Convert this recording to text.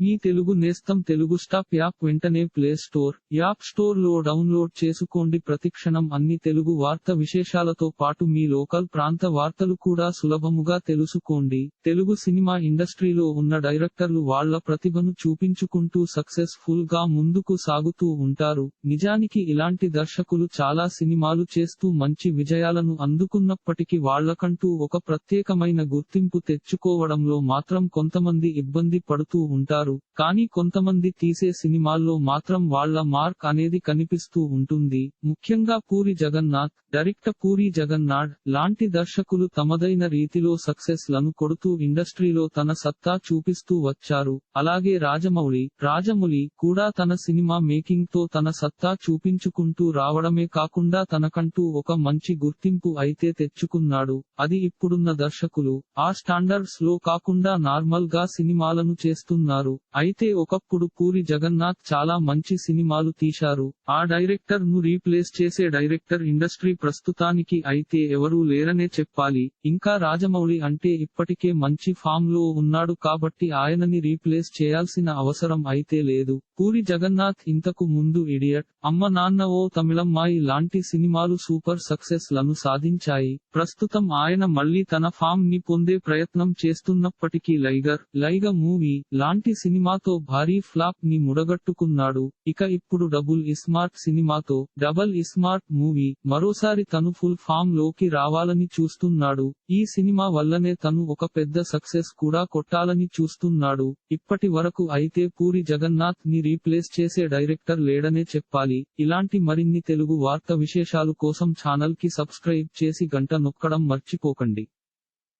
మీ తెలుగు నేస్తం Telugu stop app వెంటనే play store app స్టోర్లో డౌన్లోడ్ చేసుకోండి. ప్రతిక్షణం అన్ని తెలుగు వార్త విశేషాలతో పాటు మీ లోకల్ ప్రాంత వార్తలు కూడా సులభముగా తెలుసుకోండి. తెలుగు సినిమా ఇండస్ట్రీలో ఉన్న డైరెక్టర్లు వాళ్ళ ప్రతిభను చూపించుకుంటూ సక్సెస్ఫుల్గా ముందుకు సాగుతూ ఉంటారు. నిజానికి ఇలాంటి దర్శకులు చాలా సినిమాలు చేస్తూ మంచి విజయాలను అందుకున్నప్పటికీ వాళ్ళకంటూ ఒక ప్రత్యేకమైన గుర్తింపు తెచ్చుకోవడంలో మాత్రం కొంతమంది ఇబ్బంది పడుతూ ఉంటారు. కానీ కొంతమంది తీసే సినిమాల్లో మాత్రం వాళ్ళ మార్క్ అనేది కనిపిస్తూ ఉంటుంది. ముఖ్యంగా పూరి జగన్నాథ్ డైరెక్టర్ పూరి జగన్నాథ్ లాంటి దర్శకులు తమదైన రీతిలో సక్సెస్లను కొడుతూ ఇండస్ట్రీలో తన సత్తా చూపిస్తూ వచ్చారు. అలాగే రాజమౌళి రాజమౌళి కూడా తన సినిమా మేకింగ్తో తన సత్తా చూపించుకుంటూ రావడమే కాకుండా తనకంటూ ఒక మంచి గుర్తింపు అయితే తెచ్చుకున్నాడు. అది ఇప్పుడున్న దర్శకులు ఆ స్టాండర్డ్స్లో కాకుండా నార్మల్గా సినిమాలను చేస్తున్నారు. అయితే ఒకప్పుడు పూరి జగన్నాథ్ చాలా మంచి సినిమాలు తీశారు. ఆ డైరెక్టర్ను రీప్లేస్ చేసే డైరెక్టర్ ఇండస్ట్రీ ప్రస్తుతానికి అయితే ఎవరూ లేరనే చెప్పాలి. ఇంకా రాజమౌళి అంటే ఇప్పటికే మంచి ఫామ్లో ఉన్నాడు కాబట్టి ఆయనని రీప్లేస్ చేయాల్సిన అవసరం అయితే లేదు. పూరి జగన్నాథ్ ఇంతకు ముందు ఇడియట్ అమ్మ నాన్న ఓ తమిళమ్మాయి లాంటి సినిమాలు సూపర్ సక్సెస్లను సాధించాయి. ప్రస్తుతం ఆయన మళ్ళీ తన ఫామ్ని పొందే ప్రయత్నం చేస్తున్నప్పటికీ లైగర్ లైగ మూవీ లాంటి సినిమాతో భారీ ఫ్లాప్ని ముడగట్టుకున్నాడు. ఇక ఇప్పుడు డబుల్ ఇస్మార్ట్ సినిమాతో డబల్ ఇస్మార్ట్ మూవీ మరోసారి తను ఫుల్ ఫామ్లోకి రావాలని చూస్తున్నాడు. ఈ సినిమా వల్లనే తను ఒక పెద్ద సక్సెస్ కూడా కొట్టాలని చూస్తున్నాడు. ఇప్పటి వరకు అయితే పూరి జగన్నాథ్ని రీప్లేస్ చేసే డైరెక్టర్ లేడనే చెప్పాలి. ఇలాంటి మరిన్ని తెలుగు వార్త విశేషాలు కోసం ఛానల్కి సబ్స్క్రైబ్ చేసి గంట నొక్కడం మర్చిపోకండి.